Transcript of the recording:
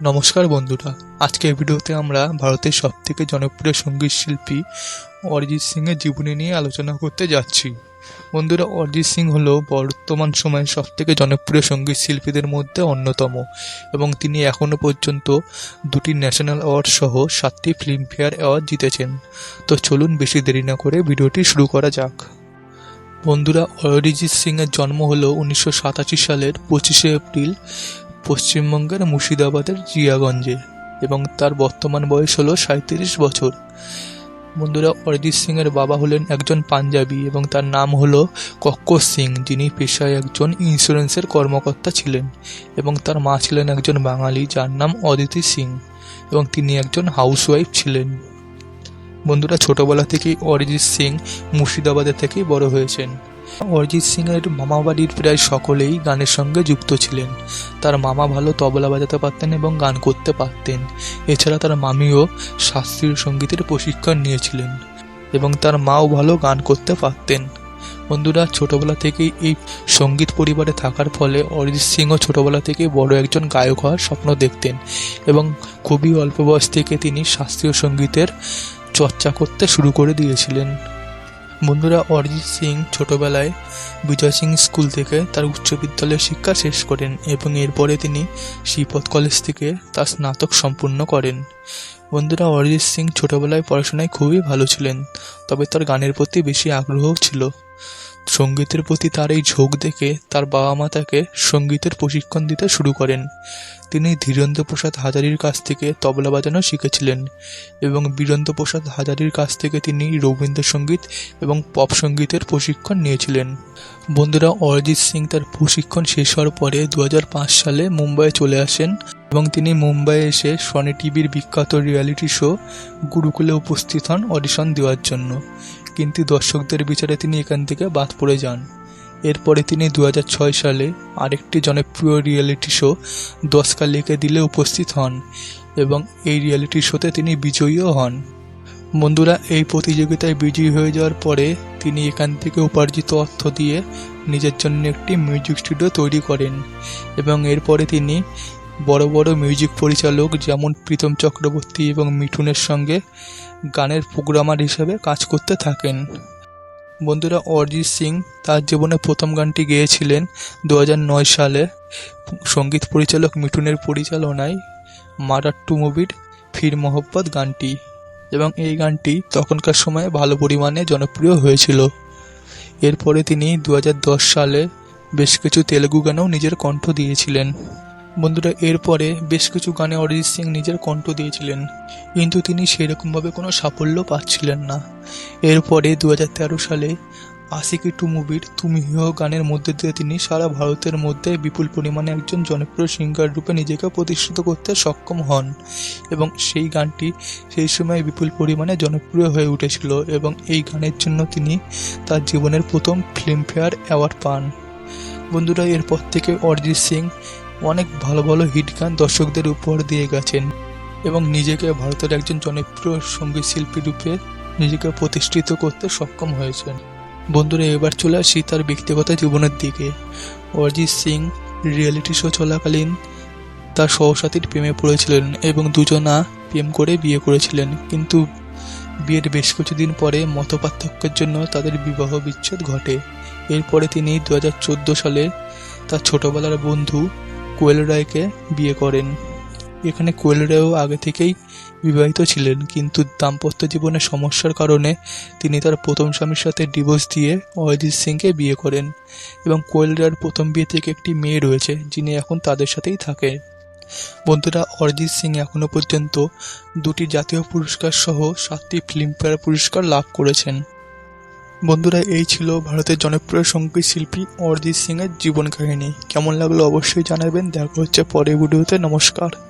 নমস্কার বন্ধুরা। আজকের ভিডিওতে আমরা ভারতের সবথেকে জনপ্রিয় সংগীত শিল্পী অরিজিৎ সিংয়ের জীবনী নিয়ে আলোচনা করতে যাচ্ছি। বন্ধুরা, অরিজিৎ সিং হলো বর্তমান সময়ের সবথেকে জনপ্রিয় সংগীত শিল্পীদের মধ্যে অন্যতম এবং তিনি এখনও পর্যন্ত দুটি ন্যাশনাল অ্যাওয়ার্ড সহ সাতটি ফিল্মফেয়ার অ্যাওয়ার্ড জিতেছেন। তো চলুন বেশি দেরি না করে ভিডিওটি শুরু করা যাক। বন্ধুরা, অরিজিৎ সিংয়ের জন্ম হলো উনিশশো সাতাশি সালের পঁচিশে এপ্রিল পশ্চিমবঙ্গের মুর্শিদাবাদের জিয়াগঞ্জে এবং তার বর্তমান বয়স হলো সাঁত্রিশ বছর। বন্ধুরা, অরিজিৎ সিংয়ের বাবা হলেন একজন পাঞ্জাবি এবং তার নাম হলো কক্কর সিং, যিনি পেশায় একজন ইন্স্যুরেন্সের কর্মকর্তা ছিলেন এবং তার মা ছিলেন একজন বাঙালি যার নাম অদিতি সিং এবং তিনি একজন হাউসওয়াইফ ছিলেন। বন্ধুরা, ছোটবেলা থেকেই অরিজিৎ সিং মুর্শিদাবাদের থেকেই বড় হয়েছেন। অরিজিৎ সিংয়ের মামা বাড়ির প্রায় সকলেই গানের সঙ্গে যুক্ত ছিলেন। তার মামা ভালো তবলা বাজাতে পারতেন এবং গান করতে পারতেন। এছাড়া তার মামিও শাস্ত্রীয় সঙ্গীতের প্রশিক্ষণ নিয়েছিলেন এবং তার মাও ভালো গান করতে পারতেন। বন্ধুরা, ছোটবেলা থেকেই এই সংগীত পরিবারে থাকার ফলে অরিজিৎ সিংও ছোটবেলা থেকেই বড় একজন গায়ক হওয়ার স্বপ্ন দেখতেন এবং খুবই অল্প বয়স থেকে তিনি শাস্ত্রীয় সঙ্গীতের চর্চা করতে শুরু করে দিয়েছিলেন। বন্ধুরা অরিজিৎ সিং ছোটবেলায় বিজয় সিং স্কুল থেকে তার উচ্চ বিদ্যালয়ের শিক্ষা শেষ করেন এবং এরপরে তিনি শ্রীপদ কলেজ থেকে তার স্নাতক সম্পূর্ণ করেন। বন্ধুরা অরিজিৎ সিং ছোটবেলায় পড়াশোনায় খুবই ভালো ছিলেন, তবে তার গানের প্রতি বেশি আগ্রহ ছিল। সঙ্গীতের প্রতি তার এই ঝোঁক দেখে তার বাবা মা তাকে সঙ্গীতের প্রশিক্ষণ দিতে শুরু করেন। তিনি ধীরেন্দ্র প্রসাদ হাজারির কাছ থেকে তবলা বাজানো শিখেছিলেন এবং বীরেন্দ্র প্রসাদ হাজারির কাছ থেকে তিনি রবীন্দ্রসঙ্গীত এবং পপ সঙ্গীতের প্রশিক্ষণ নিয়েছিলেন। বন্ধুরা, অরিজিৎ সিং তার প্রশিক্ষণ শেষ হওয়ার পরে দু হাজার পাঁচ সালে মুম্বাইয়ে চলে আসেন এবং তিনি মুম্বাইয়ে এসে সনি টিভির বিখ্যাত রিয়ালিটি শো গুরুকুলে উপস্থিত হন অডিশন দেওয়ার জন্য। কিন্তু দর্শকদের বিচারে তিনি এখান থেকে বাদ পড়ে যান। এরপরে তিনি দু হাজার ছয় সালে আরেকটি জনপ্রিয় রিয়েলিটি শো দশ কালিকে দিলে উপস্থিত হন এবং এই রিয়েলিটি শোতে তিনি বিজয়ীও হন। বন্ধুরা, এই প্রতিযোগিতায় বিজয়ী হয়ে যাওয়ার পরে তিনি এখান থেকে উপার্জিত অর্থ দিয়ে নিজের জন্য একটি মিউজিক স্টুডিও তৈরি করেন এবং এরপরে তিনি বড় বড় মিউজিক পরিচালক যেমন প্রীতম চক্রবর্তী এবং মিঠুনের সঙ্গে গানের প্রোগ্রামার হিসেবে কাজ করতে থাকেন। বন্ধুরা অরিজিৎ সিং তার জীবনে প্রথম গানটি গেয়েছিলেন দু সালে। সংগীত পরিচালক মিঠুনের পরিচালনায় মারার টু মুভির ফির মোহব্বত গানটি এবং এই গানটি তখনকার সময়ে ভালো পরিমাণে জনপ্রিয় হয়েছিল। এরপরে তিনি দু হাজার দশ সালে বেশ কিছু তেলেগু গানেও নিজের কণ্ঠ দিয়েছিলেন। বন্ধুরা, এরপরে বেশ কিছু গানে অরিজিৎ সিং নিজের কণ্ঠ দিয়েছিলেন, কিন্তু তিনি সেরকমভাবে কোনো সাফল্য পাচ্ছিলেন না। এরপরে দু হাজার তেরো সালে আশিকি টু মুভির তুমি হিও গানের মধ্যে দিয়ে তিনি সারা ভারতের মধ্যে বিপুল পরিমাণে একজন জনপ্রিয় সিঙ্গার রূপে নিজেকে প্রতিষ্ঠিত করতে সক্ষম হন এবং সেই গানটি সেই সময় বিপুল পরিমাণে জনপ্রিয় হয়ে উঠেছিল এবং এই গানের জন্য তিনি তার জীবনের প্রথম ফিল্মফেয়ার অ্যাওয়ার্ড পান। বন্ধুরা, এরপর থেকে অরিজিৎ সিং অনেক ভালো ভালো হিট গান দর্শকদের উপহার দিয়ে গেছেন এবং নিজেকে ভারতের একজন জনপ্রিয় সংগীত শিল্পী রূপে নিজেকে প্রতিষ্ঠিত করতে সক্ষম হয়েছেন। বন্ধুরা, এবার চলে আসি তার ব্যক্তিগত জীবনের দিকে। অরিজিৎ সিং রিয়েলিটি শো চলাকালীন তার সহসাথীর প্রেমে পড়েছিলেন এবং দুজনা প্রেম করে বিয়ে করেছিলেন। কিন্তু বিয়ের বেশ কিছুদিন পরে মতপার্থক্যের জন্য তাদের বিবাহ বিচ্ছেদ ঘটে। এরপরে তিনি দু হাজার চোদ্দ সালে তার ছোটবেলার বন্ধু কোয়েল রায়কে বিয়ে করেন। এখানে কোয়েল রায়ও আগে থেকেই বিবাহিত ছিলেন, কিন্তু দাম্পত্য জীবনের সমস্যার কারণে তিনি তার প্রথম স্বামীর সাথে ডিভোর্স দিয়ে অরিজিৎ সিংকে বিয়ে করেন এবং কোয়েল রায়ের প্রথম বিয়ে থেকে একটি মেয়ে রয়েছে, যিনি এখন তাদের সাথেই থাকে। বন্ধুরা, অরিজিৎ সিং এখনও পর্যন্ত দুটি জাতীয় পুরস্কার সহ সাতটি ফিল্মফেয়ার পুরস্কার লাভ করেছেন। বন্ধুরা, এই ছিল ভারতের জনপ্রিয় সংগীত শিল্পী অরিজিৎ সিংয়ের জীবন কাহিনী। কেমন লাগল অবশ্যই জানাবেন। দেখা হচ্ছে পরের ভিডিওতে। নমস্কার।